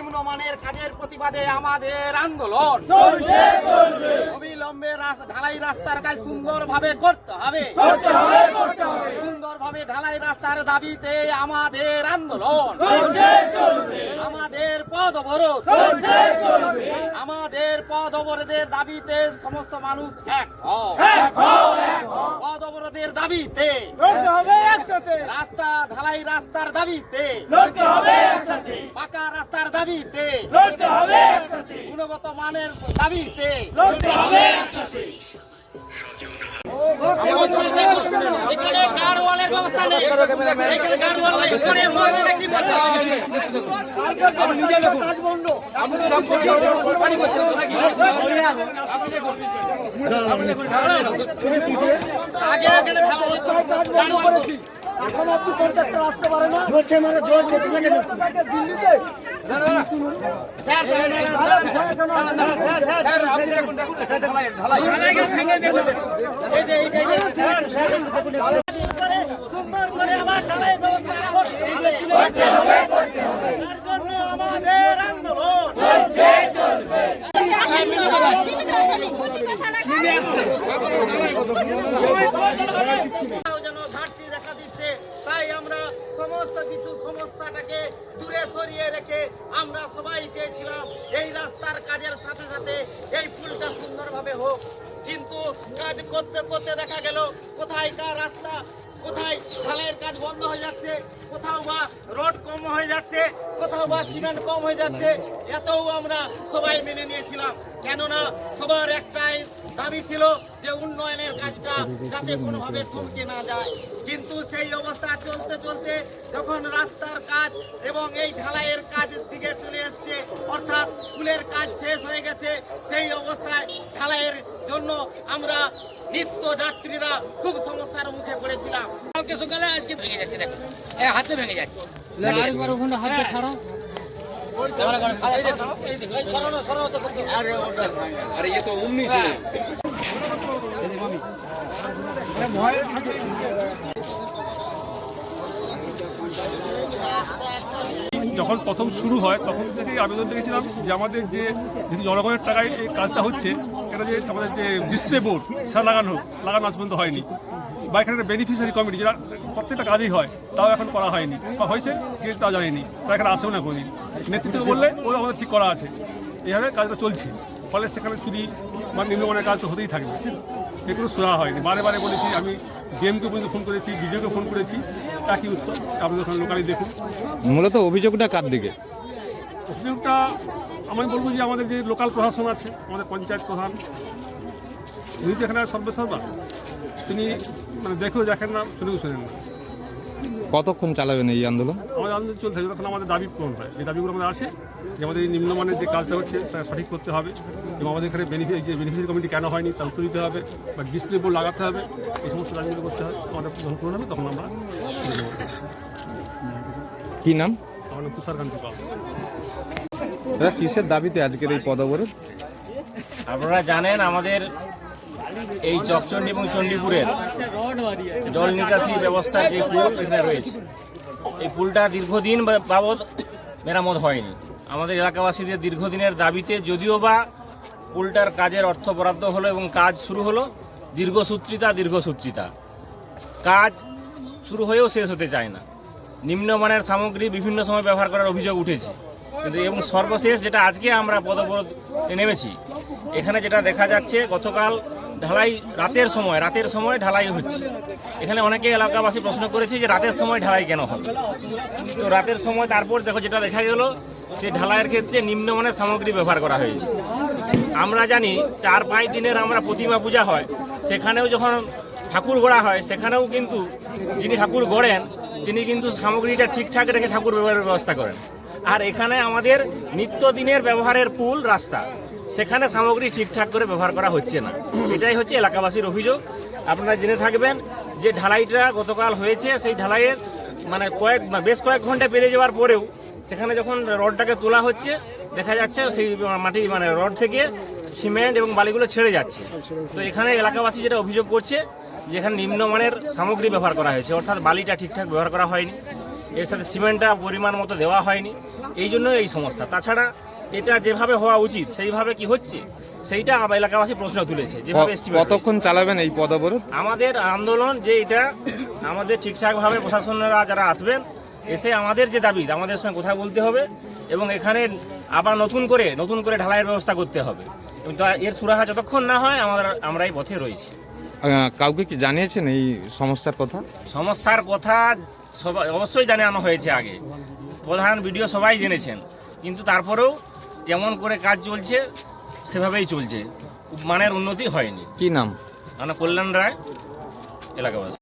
নিম্নমানের কাজের প্রতিবাদে আমাদের আন্দোলন। অবিলম্বে ঢালাই রাস্তার কাজ সুন্দরভাবে করতে হবে। সুন্দরভাবে ঢালাই রাস্তার দাবিতে আমাদের আন্দোলন। আমাদের পদ অবরোধ। আমাদের পদ অবরোধের দাবিতে সমস্ত মানুষ এক হও। দাবিতে। লড়তে হবে একসাথে। রাস্তা ঢালাই রাস্তার দাবিতে। লড়তে হবে একসাথে। পাকা রাস্তার দাবিতে। লড়তে হবে একসাথে। গুণগত মানের দাবিতে। লড়তে হবে একসাথে। এখানে গার্ডওয়ালের ব্যবস্থা নেই। এখানে গার্ডওয়াল নেই এখানে মহিলারা কি বলছে? আগে এখানে কাজ বন্ধ করেছি এখন আপনি কন্ট্রাক্টর আসতে পারে না। বলছে মানে জোর থাকে দিল্লিতে। স্যার এই যে এই যে এই যে। সুন্দর করে আমার ঢালাই ব্যবস্থা করতে হবে তার জন্য আমাদের আন্দোলন কোথাও যেন ঘাটতি দেখা দিচ্ছে তাই আমরা সমস্ত কিছু সমস্যাটাকে দূরে সরিয়ে রেখে আমরা সবাই চেয়েছিলাম এই রাস্তার কাজের সাথে সাথে এই ফুলটা সুন্দরভাবে হোক। কিন্তু কাজ করতে করতে দেখা গেল, কোথায় কার রাস্তা? কোথায় ঢালাইয়ের কাজ বন্ধ হয়ে যাচ্ছে, কোথাও বা রোড কম হয়ে যাচ্ছে, কোথাও বা সিমেন্ট কম হয়ে যাচ্ছে, এতও আমরা সবাই মেনে নিয়েছিলাম। কেননা সবার একটাই দাবি ছিল যে উন্নয়নের কাজটা যাতে কোনোভাবে থমকে না যায়। কিন্তু সেই অবস্থা চলতে চলতে যখন রাস্তার কাজ এবং এই ঢালাইয়ের কাজের দিকে চলে এসছে, অর্থাৎ পুলের কাজ শেষ হয়ে গেছে, সেই অবস্থায় ঢালাইয়ের জন্য আমরা নিত্য যাত্রীরা খুব সমস্যার মুখে পড়েছিলাম। কালকে সকালে আজকে ভেঙে যাচ্ছে দেখো। এ হাতে ভেঙে যাচ্ছে। আরেকবার ওখানে হাতে ছাড়ো। আরে ইয়ে তো অমনি ছিল। যখন প্রথম শুরু হয় তখন থেকেই আবেদন দেখেছিলাম যে আমাদের যে জনগণের টাকায় এই কাজটা হচ্ছে এটা যে আমাদের যে ডিসপ্লে বোর্ড সেটা লাগানো হোক, লাগানো আজ পর্যন্ত হয়নি। বা এখানে একটা বেনিফিশিয়ারি কমিটি যেটা প্রত্যেকটা কাজই হয় তাও এখন করা হয়নি। বা হয়েছে কে তা জানেনি তারা এখানে আসেও না কোনোদিন। নেতৃত্ব বললে ও আমাদের ঠিক করা আছে। এইভাবে কাজটা চলছে। ফলে সেখানে চুরি বা নিম্নমানের কাজ তো হতেই থাকবে। এগুলো শোনা হয়নি। বারে বারে বলেছি আমি ডিএমকে পর্যন্ত ফোন করেছি বিডিওকে ফোন করেছি। একই উত্তর আপনাদের ওখানে লোকালি দেখুন। মূলত অভিযোগটা কার দিকে? অভিযোগটা আমি বলব যে আমাদের যে লোকাল প্রশাসন আছে আমাদের পঞ্চায়েত প্রধান উনি তো এখানে সর্বেসর্বা তিনি মানে দেখেও দেখেন না শুনেও শোনেন না। কতক্ষণ চালাবেন এই আন্দোলন? আমাদের আন্দোলন চলছে যতক্ষণ আমাদের দাবি পূরণ হয়। যে দাবিগুলো আমাদের আছে যে আমাদের এই নিম্নমানের যে কাজটা হচ্ছে সেটা সঠিক করতে হবে এবং আমাদের এখানে বেনিফিট যে বেনিফিশিয়ারি কমিটি কেন হয়নি তা উত্তর দিতে হবে বা ডিসপ্লে বোর্ড লাগাতে হবে এই সমস্ত দাবিগুলো করতে হবে আমাদের যখন পূরণ হবে তখন আমরা। কি নাম? তুষারকান্তি দাদা কিসের দাবিতে আজকের এই পদ আপনারা জানেন আমাদের এই চকচন্ডী এবং চণ্ডীপুরের জল নিকাশি ব্যবস্থার যে পুল এখানে রয়েছে এই পুলটা দীর্ঘদিন বাবদ মেরামত হয়নি। আমাদের এলাকাবাসীদের দীর্ঘদিনের দাবিতে যদিও বা পুলটার কাজের অর্থ বরাদ্দ হলো এবং কাজ শুরু হলো দীর্ঘসূত্রিতা দীর্ঘসূত্রিতা। কাজ শুরু হয়েও শেষ হতে চায় না। নিম্নমানের সামগ্রী বিভিন্ন সময় ব্যবহার করার অভিযোগ উঠেছে। কিন্তু এবং সর্বশেষ যেটা আজকে আমরা পদবরোধ নেমেছি, এখানে যেটা দেখা যাচ্ছে, গতকাল ঢালাই রাতের সময় রাতের সময় ঢালাই হচ্ছে। এখানে অনেকে এলাকাবাসী প্রশ্ন করেছে যে রাতের সময় ঢালাই কেন হবে? তো রাতের সময় তারপর দেখো যেটা দেখা গেল, সে ঢালাইয়ের ক্ষেত্রে নিম্নমানের সামগ্রী ব্যবহার করা হয়েছে। আমরা জানি চার পাঁচ দিনের আমরা প্রতিমা পূজা হয়, সেখানেও যখন ঠাকুর গড়া হয়, সেখানেও কিন্তু যিনি ঠাকুর গড়েন তিনি কিন্তু সামগ্রীটা ঠিকঠাক রেখে ঠাকুর ব্যবহারের ব্যবস্থা করেন। আর এখানে আমাদের নিত্যদিনের ব্যবহারের পুল রাস্তা। সেখানে সামগ্রী ঠিকঠাক করে ব্যবহার করা হচ্ছে না। এটাই হচ্ছে এলাকাবাসীর অভিযোগ। আপনারা জেনে থাকবেন যে ঢালাইটা গতকাল হয়েছে, সেই ঢালাইয়ের মানে কয়েক বেশ কয়েক ঘণ্টা পেরিয়ে যাওয়ার পরেও সেখানে যখন রডটাকে তোলা হচ্ছে, দেখা যাচ্ছে সেই মাটি মানে রড থেকে সিমেন্ট এবং বালিগুলো ছেড়ে যাচ্ছে। তো এখানে এলাকাবাসী যেটা অভিযোগ করছে যে এখানে নিম্নমানের সামগ্রী ব্যবহার করা হয়েছে অর্থাৎ বালিটা ঠিকঠাক ব্যবহার করা হয়নি এর সাথে সিমেন্টটা পরিমাণ মতো দেওয়া হয়নি এই জন্য এই সমস্যা। তাছাড়া এটা যেভাবে হওয়া উচিত সেইভাবে কি হচ্ছে সেইটা আমার এলাকাবাসী প্রশ্ন তুলেছে যেভাবে। কতক্ষণ চালাবেন এই পদ অবরোধ আমাদের আন্দোলন যে এটা আমাদের ঠিকঠাকভাবে প্রশাসনেরা যারা আসবেন এসে আমাদের যে দাবি আমাদের সঙ্গে কথা বলতে হবে এবং এখানে আবার নতুন করে নতুন করে ঢালাইয়ের ব্যবস্থা করতে হবে। এর সুরাহা যতক্ষণ না হয় আমরা আমরা এই পথে রয়েছি। কাউকে কি জানিয়েছেন এই সমস্যার কথা? সমস্যার কথা সবাই অবশ্যই জানানো হয়েছে আগে। প্রধান ভিডিও সবাই জেনেছেন। কিন্তু তারপরেও যেমন করে কাজ চলছে সেভাবেই চলছে। মানের উন্নতি হয়নি। কি নাম? মানে কল্যাণ রায় এলাকাবাসী।